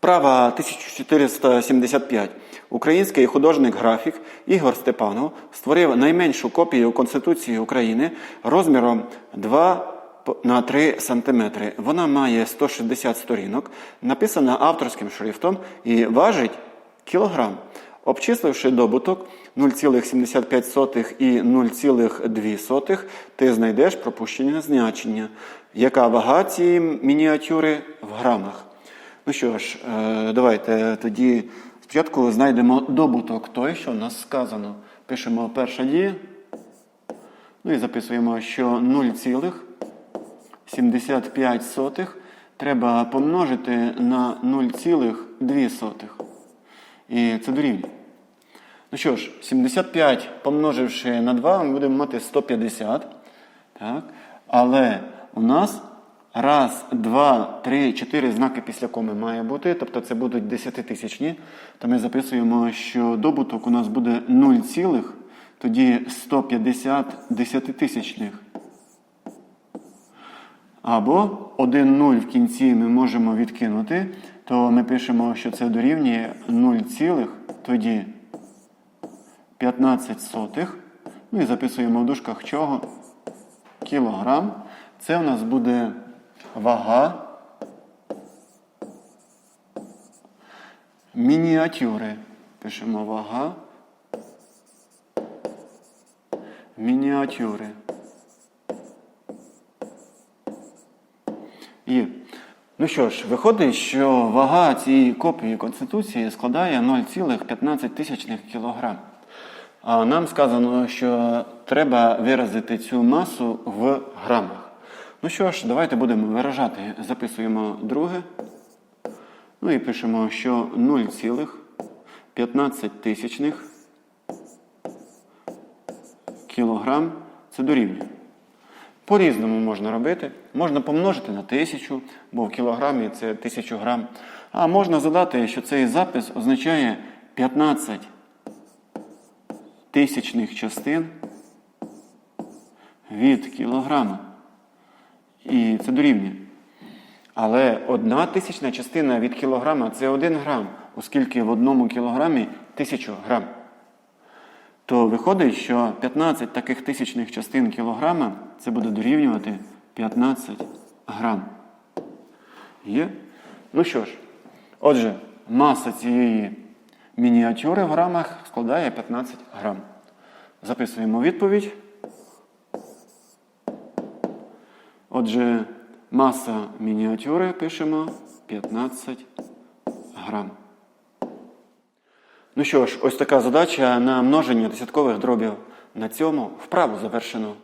Справа 1475. Український художник-графік Ігор Степанов створив найменшу копію Конституції України розміром 2 на 3 см. Вона має 160 сторінок, написана авторським шрифтом і важить кілограм. Обчисливши добуток 0,75 і 0,2, ти знайдеш пропущення значення. Яка вага цієї мініатюри в грамах? Ну що ж, е, давайте тоді спочатку знайдемо добуток той, що в нас сказано. Пишемо перша дія. Ну і записуємо, що 0,75 треба помножити на 0,2. І це дорівнює. Ну що ж, 75 помноживши на 2, ми будемо мати 150. Так? Але у нас раз, два, три, чотири знаки після коми має бути, тобто це будуть десятитисячні. То ми записуємо, що добуток у нас буде 0, цілих, тоді 150 десятитисячних. Або 1 0 в кінці ми можемо відкинути, то ми пишемо, що це дорівнює 0, цілих, тоді 15 сотих. Ну і записуємо в дужках чого? Кілограм. Це у нас буде вага мініатюри. Пишемо вага мініатюри. Є. Ну що ж, виходить, що вага цієї копії Конституції складає 0,15 кг. А нам сказано, що треба виразити цю масу в грамах. Ну що ж, давайте будемо виражати. Записуємо друге. Ну і пишемо, що 0,15 тисячних кілограм це дорівнює. По-різному можна робити. Можна помножити на тисячу, бо в кілограмі це тисячу грам. А можна задати, що цей запис означає 15 тисячних частин від кілограма. І це дорівнює. Але одна тисячна частина від кілограма це 1 грам, оскільки в одному кілограмі тисячу грам. То виходить, що 15 таких тисячних частин кілограма це буде дорівнювати 15 грам. Є? Ну що ж, отже, маса цієї мініатюри в грамах складає 15 грам. Записуємо відповідь. Отже, маса мініатюри пишемо 15 грам. Ну що ж, ось така задача на множення десяткових дробів. На цьому вправу завершено.